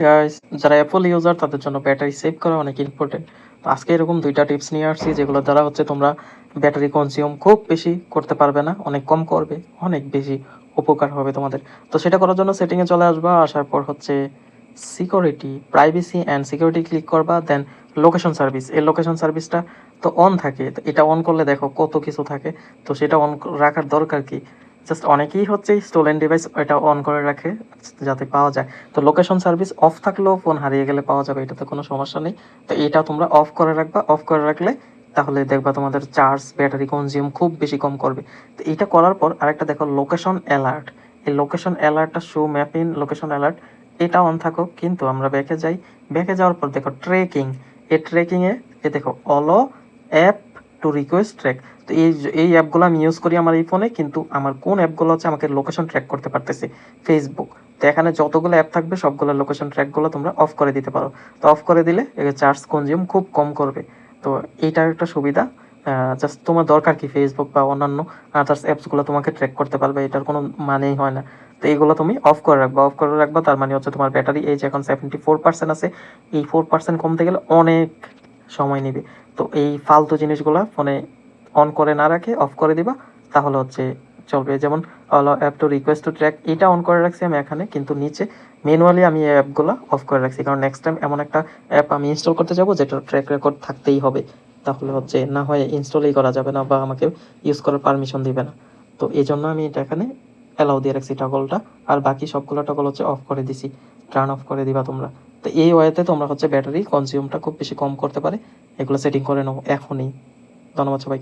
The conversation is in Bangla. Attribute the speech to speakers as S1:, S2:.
S1: গাইস যারা অ্যাপল ইউজার তাদের জন্য ব্যাটারি সেভ করা অনেক ইম্পর্টেন্ট তো আজকে এরকম দুইটা টিপস নিয়ে আসছি, যেগুলো দ্বারা হচ্ছে তোমরা ব্যাটারি কনজিউম খুব বেশি করতে পারবে না, অনেক কম করবে, অনেক বেশি উপকার হবে তোমাদের। তো সেটা করার জন্য সেটিংয়ে চলে আসবা, আসার পর হচ্ছে security privacy and security click করবা দেন লোকেশন সার্ভিস এই লোকেশন সার্ভিসটা তো অন থাকে, তো এটা অন করলে দেখো কত কিছু থাকে, তো সেটা অন রাখার দরকার কি? জাস্ট অনেকেই হচ্ছে স্টোলেন ডিভাইস এটা অন করে রাখে, যাতে পাওয়া যায়। তো লোকেশন সার্ভিস অফ থাকলেও ফোন হারিয়ে গেলে পাওয়া যাবে, এটাতে কোনো সমস্যা নেই। তো এটা তোমরা অফ করে রাখবা অফ করে রাখলে তাহলে দেখবা তোমাদের চার্জ ব্যাটারি কনজিউম খুব বেশি কম করবে। তো এটা করার পর আরেকটা দেখো লোকেশন অ্যালার্ট এই লোকেশন অ্যালার্টটা শো ম্যাপ লোকেশন অ্যালার্ট এটা অন থাকুক। কিন্তু আমরা ব্যাকে যাই। ব্যাকে যাওয়ার পর দেখো ট্রেকিং এই ট্রেকিংয়ে এ দেখো allow app to request track তো এই এই অ্যাপগুলো আমি ইউজ করি আমার এই ফোনে কিন্তু আমার কোন অ্যাপগুলো হচ্ছে আমাকে লোকেশন ট্র্যাক করতে পারতেছে? ফেসবুক তো এখানে যতগুলো অ্যাপ থাকবে, সবগুলো লোকেশন ট্র্যাকগুলো তোমরা অফ করে দিতে পারো। তো অফ করে দিলে চার্জ কনজিউম খুব কম করবে। তো এইটার একটা সুবিধা। জাস্ট তোমার দরকার কি ফেসবুক বা অন্যান্য আদার্স অ্যাপসগুলো তোমাকে ট্র্যাক করতে পারবে, এটার কোনো মানেই হয় না। তো এইগুলো তুমি অফ করে রাখবা। অফ করে রাখবা, তার মানে হচ্ছে তোমার ব্যাটারি এই যে এখন সেভেন্টি ফোর পার্সেন্ট আছে। এই ফোর পার্সেন্ট কমতে গেলে অনেক সময় নেবে। তো এই ফালতু জিনিসগুলো ফোনে অন করে না রাখে অফ করে দিবা, তাহলে হচ্ছে চলবে। যেমন হলো app to request to track এটা অন করে রাখছি আমি এখানে, কিন্তু নিচে ম্যানুয়ালি আমি এই অ্যাপগুলো অফ করে রাখছি। কারণ নেক্সট টাইম এমন একটা অ্যাপ আমি ইনস্টল করতে যাব, যেটা ট্র্যাক রেকর্ড থাকতেই হবে। তাহলে হচ্ছে না হয় ইনস্টলই করা যাবে না বা আমাকে ইউজ করার পারমিশন দিবে না। তো এই জন্য আমি এটা এখানে অ্যালাউ দিয়ে রাখছি টগলটা, আর বাকি সবগুলো টগল হচ্ছে অফ করে দিছি। টার্ন অফ করে দিবা তোমরা। তো এই ওয়েতে তোমরা হচ্ছে ব্যাটারি কনজিউমটা খুব বেশি কম করতে পারে। এগুলো সেটিং করে নেব এখনই। ধন্যবাদ সবাইকে।